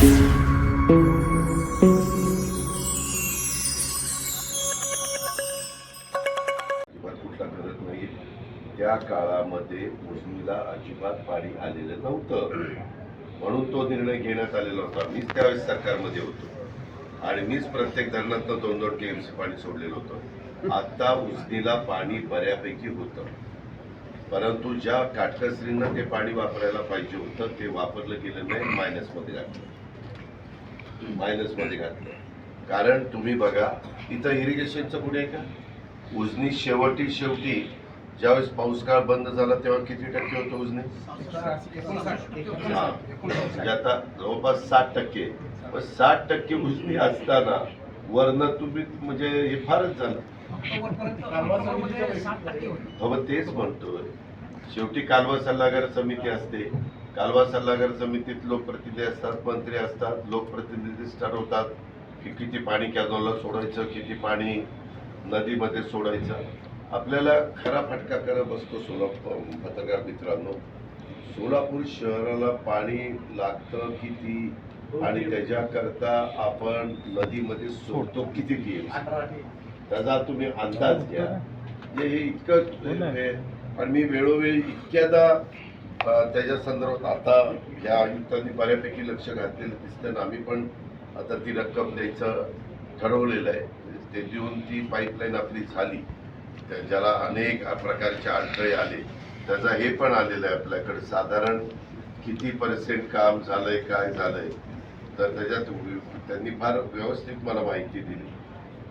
अजिबात कुठला करत नाही त्या काळामध्ये उजनीला अजिबात पाणी आलेलं नव्हतं. म्हणून तो निर्णय घेण्यात आलेला होता. मीच त्यावेळेस सरकारमध्ये होतो. आणि मीच प्रत्येक धरणातनं दोन दोन टीएमसी पाणी सोडलेलं होतं. आता उजनीला पाणी बऱ्यापैकी होतं. परंतु ज्या काटकसरीनं ते पाणी वापरायला पाहिजे होतं ते वापरलं गेलं नाही मायनसमध्ये घातलं मायनसमध्ये घातलं कारण तुम्ही बघा इथं इरिगेशनचं कुठे आहे का? उजनी शेवटी शेवटी ज्यावेळेस पाऊस काळ बंद झाला तेव्हा किती टक्के होतं उजनी? हा. आता जवळपास साठ टक्के. पण साठ टक्के उजनी असताना वरनं तुम्ही म्हणजे हे फारच झालं. हो तेच म्हणतोय. शेवटी कालवा सल्लागार समिती असते. कालवा सल्लागार समितीत लोकप्रतिनिधी असतात मंत्री असतात लोकप्रतिनिधी ठरवतात की किती पाणी कॅनॉलला सोडायचं किती पाणी नदीमध्ये सोडायचं. आपल्याला खरा फटका करत बसतो सोलापूर पत्रकार मित्रांनो. सोलापूर शहराला पाणी लागतं किती? आणि त्याच्याकरता आपण नदीमध्ये सोडतो किती टीएमसी त्याचा तुम्ही अंदाज घ्या. हे इतकं हे- आणि मी वेळोवेळी इतक्यादा त्याच्या संदर्भात आता या आयुक्तांनी बऱ्यापैकी लक्ष घातलेलं दिसतं ना आम्ही पण आता ती रक्कम द्यायचं ठरवलेलं आहे. म्हणजे ते देऊन ती पाईपलाईन आपली झाली. ज्याला अनेक प्रकारचे अडथळे आले. त्याचा हे पण आलेलं आहे आपल्याकडे. साधारण किती पर्सेंट काम झालंय काय झालंय? तर त्याच्यात त्यांनी फार व्यवस्थित मला माहिती दिली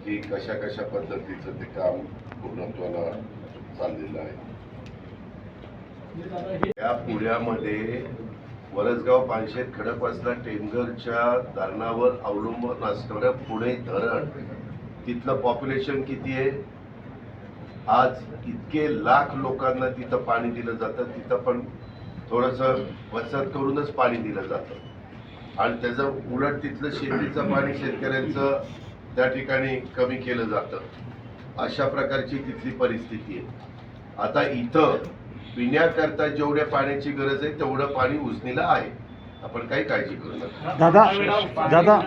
की कशा कशा पद्धतीचं ते काम पूर्णत्वाला चाललेलं आहे. या पुण्यामध्ये वरसगाव पानशेत खडकवासला टेमघरच्या धरणावर अवलंबून असणारं पुणे धरण. तिथलं पॉप्युलेशन किती आहे? आज इतके लाख लोकांना तिथं पाणी दिलं जातं. तिथं पण थोडंसं बचत करूनच पाणी दिलं जातं. आणि त्याचं उलट तिथलं शेतीचं पाणी शेतकऱ्यांचं त्या ठिकाणी कमी केलं जातं. अशा प्रकारची तिथली परिस्थिती आहे. आता इथं पिण्याकरता जेवढ्या पाण्याची गरज आहे तेवढं पाणी उजनीला आहे. आपण काही काळजी करू नका. दादा दादा.